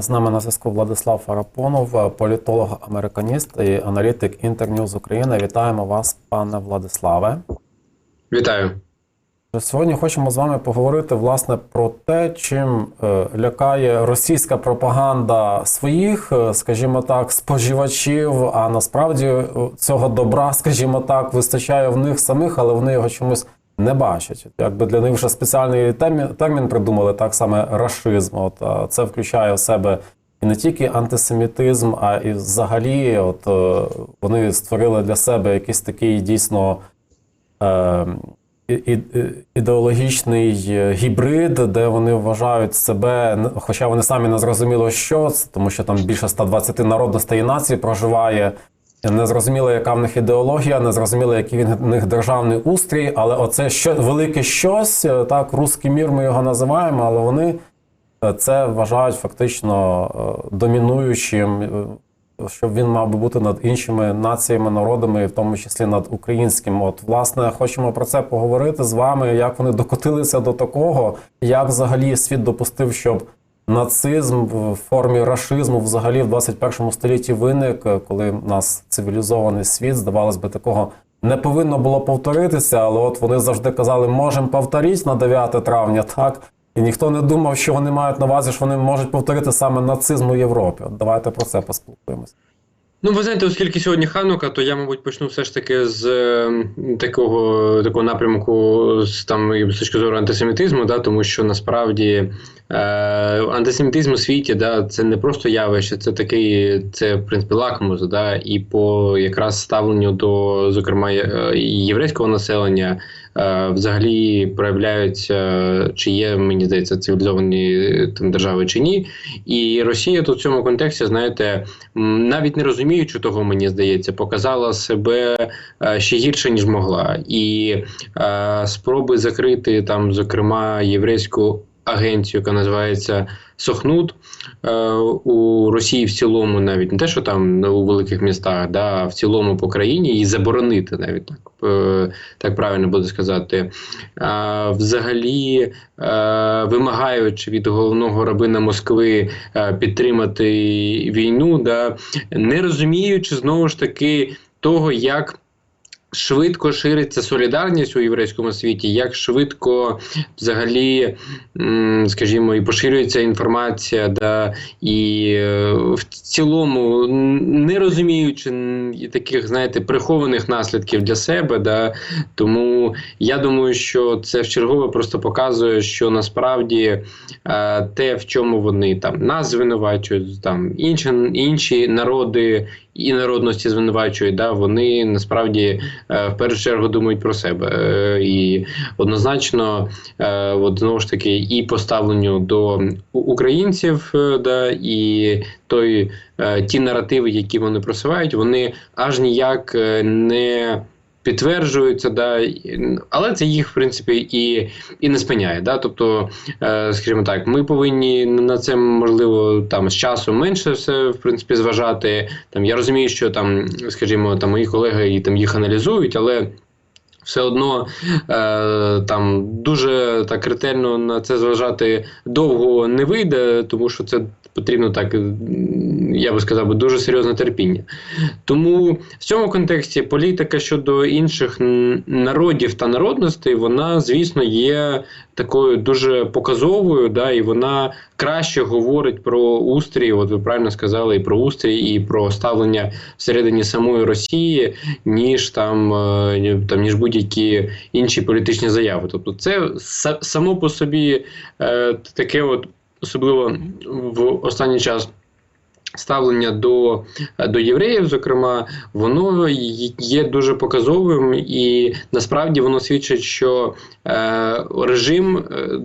З нами на зв'язку Владислав Фарапонов, політолог, американіст і аналітик Інтерньюз України. Вітаємо вас, пане Владиславе. Вітаю. Сьогодні хочемо з вами поговорити власне про те, чим е, лякає російська пропаганда своїх, е, скажімо так, споживачів. А насправді е, цього добра, скажімо так, вистачає в них самих, але вони його чомусь не бачать. Якби для них вже спеціальний термін, термін придумали, так саме рашизм. От це включає в себе і не тільки антисемітизм, а і взагалі, от е, вони створили для себе якийсь такий дійсно. Е, ідеологічний е, гібрид, де вони вважають себе, хоча вони самі не зрозуміло, що це, тому що там більше 120 народностей і націй проживає. Не зрозуміло, яка в них ідеологія, не зрозуміло, який в них державний устрій, але оце що велике щось, е, так, русський мір ми його називаємо, але вони е, це вважають фактично е, домінуючим, щоб він мав би бути над іншими націями, народами, в тому числі над українським. От, власне, хочемо про це поговорити з вами, як вони докотилися до такого, як взагалі світ допустив, щоб нацизм в формі рашизму взагалі в 21 столітті виник, е, коли в нас цивілізований світ, здавалось би, такого. Не повинно було повторитися, але от вони завжди казали, можемо повторити на 9 травня, так? І ніхто не думав, що вони мають на увазі, що вони можуть повторити саме нацизм у Європі. От давайте про це поспілкуємося. Ну, ви знаєте, оскільки сьогодні Ханука, то я, мабуть, почну все ж таки з е, такого такого напрямку з там з точки зору антисемітизму, да, тому що насправді антисемітизм у світі да, це не просто явище, це такий, це в принципі лакмус, да, і по якраз ставленню до, зокрема, е, єврейського населення. е, Взагалі проявляються, чи є, мені здається, цивілізовані е, там держави чи ні. І Росія тут в цьому контексті, знаєте, навіть не розуміючи того, мені здається, показала себе е, ще гірше ніж могла, і е, спроби закрити там, зокрема, єврейську агенцію, яка називається Сохнут е, у Росії в цілому, навіть не те, що там у великих містах, да, а в цілому по країні і заборонити навіть так, е, так правильно буде сказати. Взагалі, е, вимагаючи від головного рабина Москви підтримати війну, да, не розуміючи знову ж таки того, як. Швидко шириться солідарність у єврейському світі, як швидко взагалі, скажімо, і поширюється інформація, да, і е, в цілому, не розуміючи таких, знаєте, прихованих наслідків для себе, да, тому я думаю, що це вчергове просто показує, що насправді е, те, в чому вони там нас звинувачують, там інші, інші народи і народності звинувачують, да, вони насправді е, в першу чергу думають про себе. Е, і однозначно, е, от знову ж таки, і поставленню до українців, да, і той, ті наративи, які вони просувають, вони аж ніяк не. Підтверджуються, да, але це їх в принципі і, і не спиняє. Да? Тобто, е, скажімо так, ми повинні на це можливо там з часом менше все в принципі зважати. Там я розумію, що там, скажімо, там мої колеги і там їх аналізують, але. Все одно е, там дуже так ретельно на це зважати довго не вийде, тому що це потрібно так, я би сказав, дуже серйозне терпіння. Тому в цьому контексті політика щодо інших народів та народностей, вона, звісно, є такою дуже показовою, да, і вона краще говорить про устрій. От ви правильно сказали, і про устрій, і про ставлення всередині самої Росії, ніж там, е, там ніж будь-які інші політичні заяви. Тобто, це са- само по собі е, таке, от особливо в останній час. Ставлення до, до євреїв, зокрема, воно є дуже показовим, і насправді воно свідчить, що е, режим е,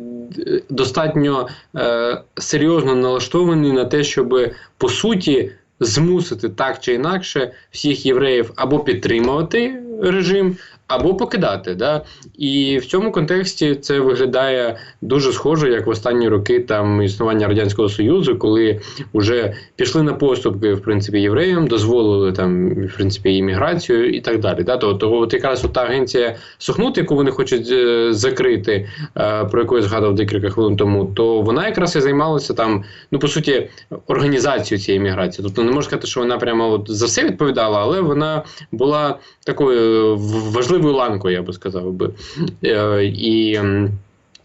достатньо е, серйозно налаштований на те, щоб по суті змусити так чи інакше всіх євреїв або підтримувати режим, або покидати. Да? І в цьому контексті це виглядає дуже схоже, як в останні роки там існування радянського союзу, коли вже пішли на поступки в принципі євреям, дозволили там в принципі імміграцію і так далі. Да? То, то от якраз та агенція Сухнут, яку вони хочуть е, закрити, е, про яку я згадав декілька хвилин тому, то вона якраз і займалася там, ну по суті, організацією цієї міграції. Тобто не можна сказати, що вона прямо от за все відповідала, але вона була такою е, в- важливою ланкою, я би сказав би. Е, І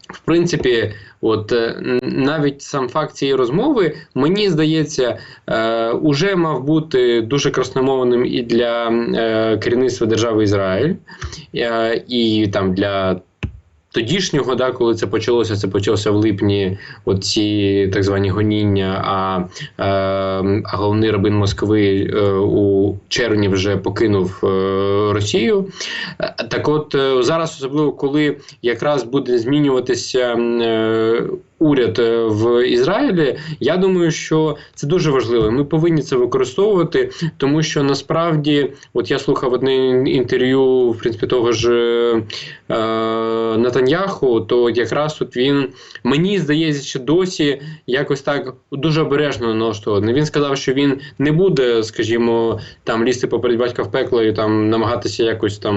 в принципі, от е, навіть сам факт цієї розмови, мені здається, е, уже мав бути дуже красномовним і для керівництва держави Ізраїль, і там для. Тодішнього, да, коли це почалося, це почалося в липні, оці так звані гоніння. А, е, головний рабин Москви е, у червні вже покинув е, Росію. Е, Так от е, зараз, особливо коли якраз буде змінюватися е, уряд е, в Ізраїлі, я думаю, що це дуже важливо. Ми повинні це використовувати, тому що насправді, от я слухав одне інтерв'ю, в принципі, того ж е, Натаньяху, то якраз от він мені здається, що досі якось так дуже обережно налаштований. Він сказав, що він не буде, скажімо, там лізти поперед батька в пекло і там намагатися якось там,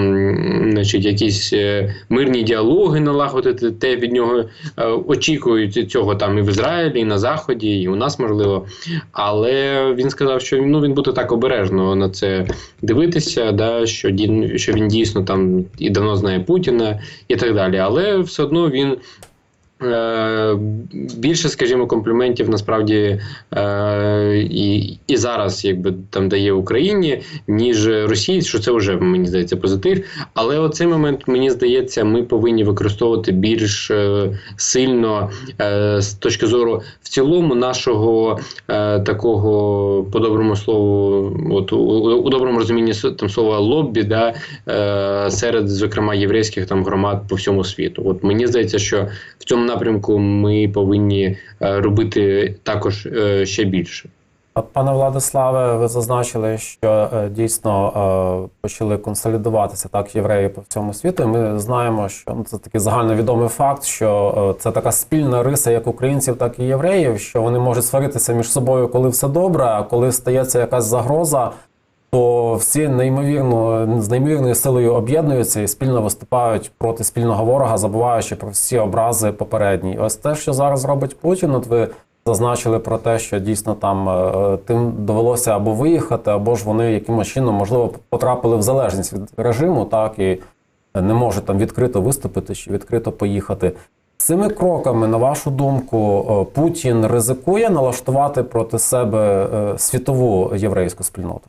значить, якісь е, мирні діалоги налагодити. Те від нього е, очікують цього там і в Ізраїлі, і на Заході, і у нас можливо. Але він сказав, що ну він буде так обережно на це дивитися, да, що, що він дійсно там і давно знає Путіна і так далі. Але все одно він. Е, більше, скажімо, компліментів насправді е, і, і зараз якби там дає Україні, ніж Росії, що це вже мені здається позитив. Але оцей момент мені здається, ми повинні використовувати більш е, сильно з точки зору в цілому нашого такого по доброму слову, от у, доброму розумінні там слова лоббі, да, серед зокрема єврейських там громад по всьому світу. От мені здається, що в цьому напрямку ми повинні е, робити також е, ще більше. Пане Владиславе, ви зазначили, що е, дійсно почали консолідуватися так євреї по всьому світу. І ми знаємо, що ну, це такий загальновідомий факт, що це така спільна риса як українців, так і євреїв, що вони можуть сваритися між собою, коли все добре, а коли стається якась загроза, то всі неймовірно з неймовірною силою об'єднуються і спільно виступають проти спільного ворога, забуваючи про всі образи попередні. Ось те, що зараз робить Путін, от ви зазначили про те, що дійсно там е, тим довелося або виїхати, або ж вони якимось чином можливо потрапили в залежність від режиму, так і не можуть там відкрито виступити чи відкрито поїхати. Цими кроками, на вашу думку, е, Путін ризикує налаштувати проти себе е, світову єврейську спільноту.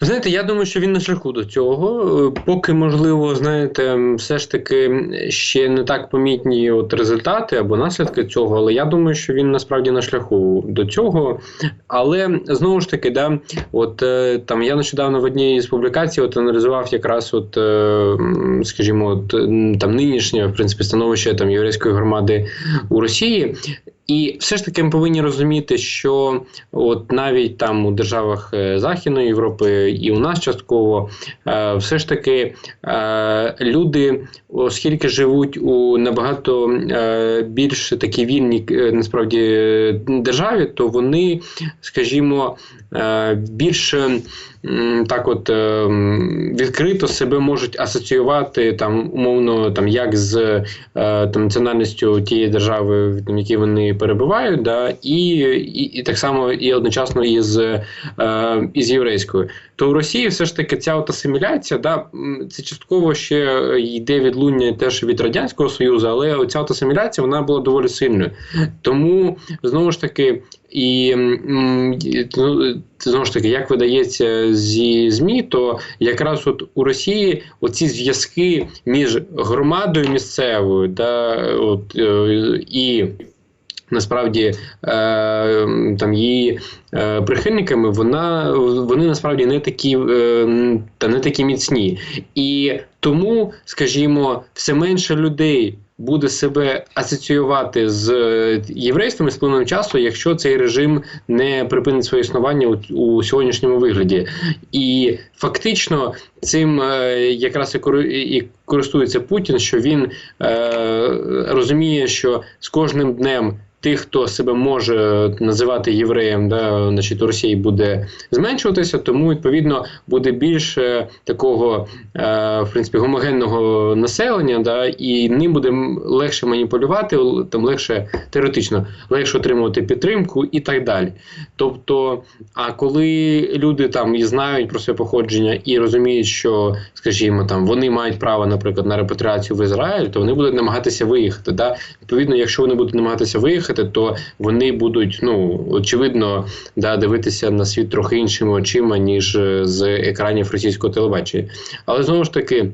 Ви знаєте, я думаю, що він на шляху до цього. Поки, можливо, знаєте, все ж таки ще не так помітні от результати або наслідки цього, але я думаю, що він насправді на шляху до цього. Але знову ж таки, да, от е, там я нещодавно в одній з публікацій от аналізував якраз, от, е, скажімо, от, там нинішнє в принципі становище там єврейської громади у Росії. І все ж таки ми повинні розуміти, що от навіть там у державах е, Західної Європи і у нас частково е, все ж таки е, люди, оскільки живуть у набагато е, більш такій вільній насправді державі, то вони, скажімо, більше. Так, от е, відкрито себе можуть асоціювати там умовно, там як з е, там національністю тієї держави, в якій вони перебувають, да, і, і, і так само і одночасно із, е, із єврейською. То в Росії все ж таки ця от асиміляція, да, це частково ще йде відлуння теж від радянського союзу, але оця от асиміляція вона була доволі сильною. Тому знову ж таки. І ну, знову ж таки, як видається зі ЗМІ, то якраз от у Росії оці зв'язки між громадою місцевою да, от, е, і насправді е, там її е, прихильниками, вона вони насправді не такі та не такі міцні. І тому, скажімо, все менше людей буде себе асоціювати з е, єврейством з плином часу, якщо цей режим не припинить своє існування у, у сьогоднішньому вигляді. І фактично цим е, якраз і, і користується Путін, що він е, розуміє, що з кожним днем. Тих, хто себе може називати євреєм, да, значить, у Росії буде зменшуватися, тому відповідно буде більше такого е, в принципі гомогенного населення, да, і ним буде легше маніпулювати, там легше теоретично, легше отримувати підтримку і так далі. Тобто, а коли люди там і знають про своє походження і розуміють, що, скажімо, там вони мають право, наприклад, на репатріацію в Ізраїль, то вони будуть намагатися виїхати. Да? Відповідно, якщо вони будуть намагатися виїхати, то вони будуть, ну очевидно, да, дивитися на світ трохи іншими очима, ніж е, з екранів російського телебачення. Але знову ж таки.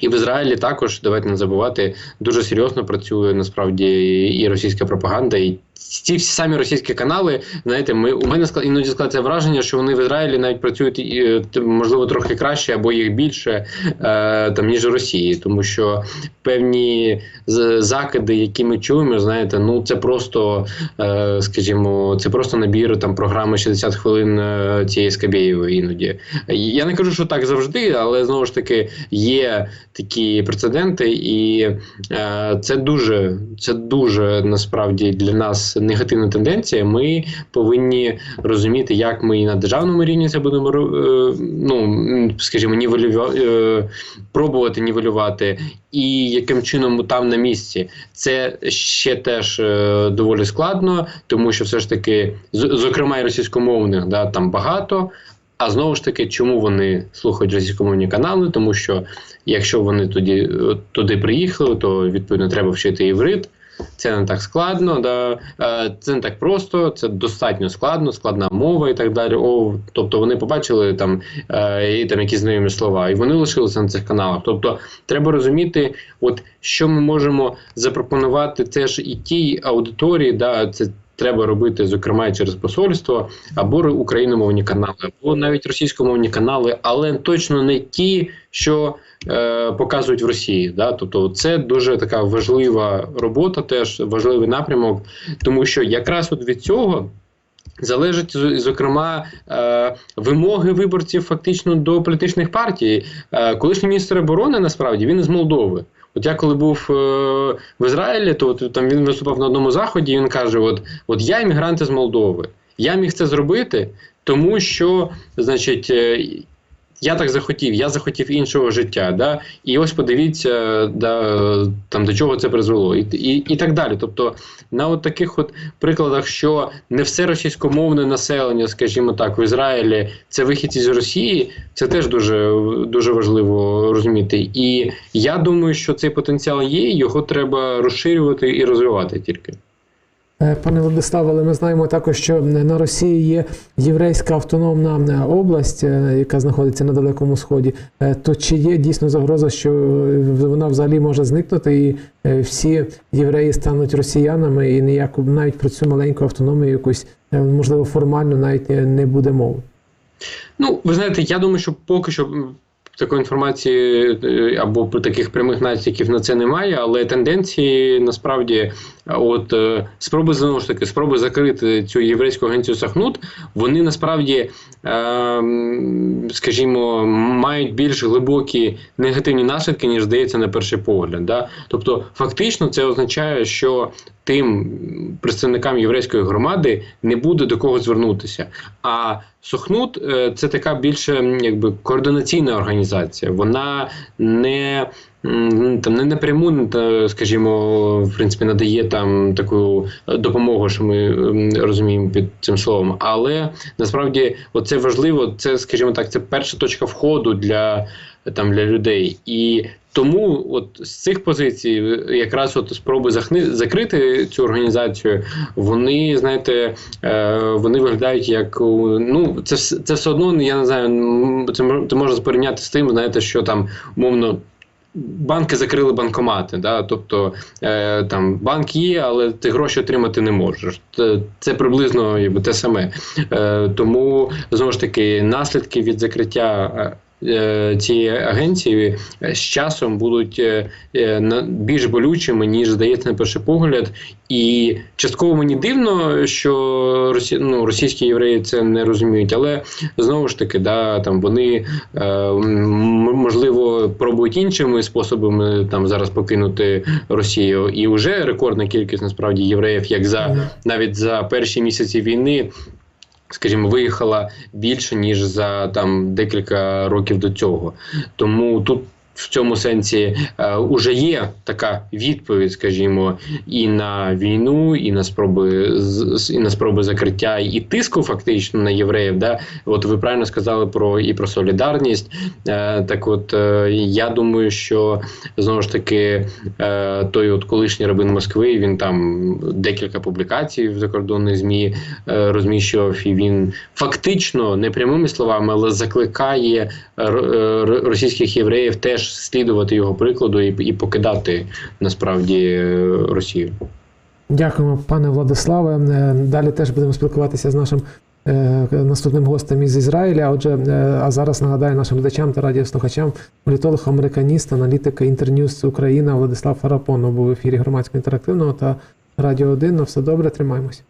І в Ізраїлі також давайте не забувати дуже серйозно працює насправді і російська пропаганда, і ці всі самі російські канали. Знаєте, ми у мене склад- іноді складається враження, що вони в Ізраїлі навіть працюють і, е, можливо трохи краще або їх більше е, там ніж у Росії, тому що певні закиди, які ми чуємо, знаєте, ну це просто, е, скажімо, це просто набір там програми 60 хвилин е, цієї Скабєєвої іноді. Я не кажу, що так завжди, але знову ж таки є такі прецеденти, і е, це дуже, це дуже насправді для нас негативна тенденція. Ми повинні розуміти, як ми і на державному рівні це будемо е, ну, скажімо, нівелювати, е, пробувати нівелювати, і яким чином там на місці. Це ще теж е, доволі складно, тому що все ж таки, зокрема, і російськомовних да, там багато. А знову ж таки, чому вони слухають російськомовні канали? Тому що якщо вони тоді туди приїхали, то відповідно треба вчити іврит. Це не так складно, да. Е, це не так просто, це достатньо складно, складна мова і так далі. О, тобто вони побачили там, е, і там якісь знайомі слова, і вони лишилися на цих каналах. Тобто треба розуміти, от що ми можемо запропонувати теж і тій аудиторії, да, це треба робити, зокрема, і через посольство, або україномовні канали, або навіть російськомовні канали, але точно не ті, що е, показують в Росії. Да? Тобто, це дуже така важлива робота, теж важливий напрямок, тому що якраз от від цього. Залежить зокрема е, вимоги виборців фактично до політичних партій. Е, колишній міністр оборони насправді він із Молдови. От я коли був е, в Ізраїлі, то там він виступав на одному заході. і Він каже: От, от я іммігрант із Молдови. Я міг це зробити, тому що, значить, е, я так захотів, я захотів іншого життя. Да? І ось подивіться, да, там до чого це призвело, і, і, і так далі. Тобто, на от таких от прикладах, що не все російськомовне населення, скажімо так, в Ізраїлі це вихідці з Росії, це теж дуже, дуже важливо розуміти. І я думаю, що цей потенціал є, його треба розширювати і розвивати тільки. Е, Пане Владиславе, але ми знаємо також, що на Росії є єврейська автономна область, е, яка знаходиться на Далекому Сході. Е, То чи є дійсно загроза, що вона взагалі може зникнути, і всі євреї стануть росіянами, і ніяку навіть про цю маленьку автономію, якусь можливо формально навіть не буде мови? Ну, ви знаєте, я думаю, що поки що такої інформації або таких прямих натяків на це немає, але тенденції насправді, от е, спроби знову ж таки, спроби закрити цю єврейську агенцію Сахнут, вони насправді, е, скажімо, мають більш глибокі негативні наслідки, ніж здається на перший погляд. Да? Тобто, фактично, це означає, що тим представникам єврейської громади не буде до кого звернутися. А Сохнут е, це така більше якби координаційна організація. Вона не там не напряму, не скажімо, в принципі, надає там таку е, допомогу, що ми розуміємо під цим словом. Але насправді оце важливо. Це, скажімо так, це перша точка входу для там для людей. І тому, от з цих позицій, е, якраз от спроби захни, закрити цю організацію, вони знаєте, е, вони виглядають як ну, це це все одно. Я не знаю, це це можна порівняти з тим, знаєте, що там умовно. Банки закрили банкомати, да? тобто е, там банк є, але ти гроші отримати не можеш. Це, приблизно якби, те саме. Е, тому знову ж таки наслідки від закриття е, цієї агенції е, з часом будуть е, більш болючими, ніж здається на перший погляд. І частково мені дивно, що росі, ну, російські євреї це не розуміють, але знову ж таки, да, там вони можливо пробують іншими способами там зараз покинути Росію. І вже рекордна кількість насправді євреїв, як за навіть за перші місяці війни. Скажімо, виїхала більше ніж за там декілька років до цього. Тому тут в цьому сенсі е, уже є така відповідь, скажімо, і на війну, і на спроби і на спроби закриття, і тиску фактично на євреїв. Да? От ви правильно сказали про і про солідарність. Е, так, от е, я думаю, що знову ж таки той от колишній рабин Москви він там декілька публікацій в закордонних змі розміщував, і він фактично не прямими словами, але закликає р- російських євреїв теж слідувати його прикладу і, і покидати насправді е, Росію. Дякуємо, пане Владиславе. Е, Далі теж будемо спілкуватися з нашим е, наступним гостем із Ізраїля. Отже, а зараз нагадаю нашим глядачам та радіослухачам, політолог, американіст, аналітик Інтерньюз Україна Владислав Фарапонов був в ефірі громадського інтерактивного та Радіо 1. На все добре, тримаємось.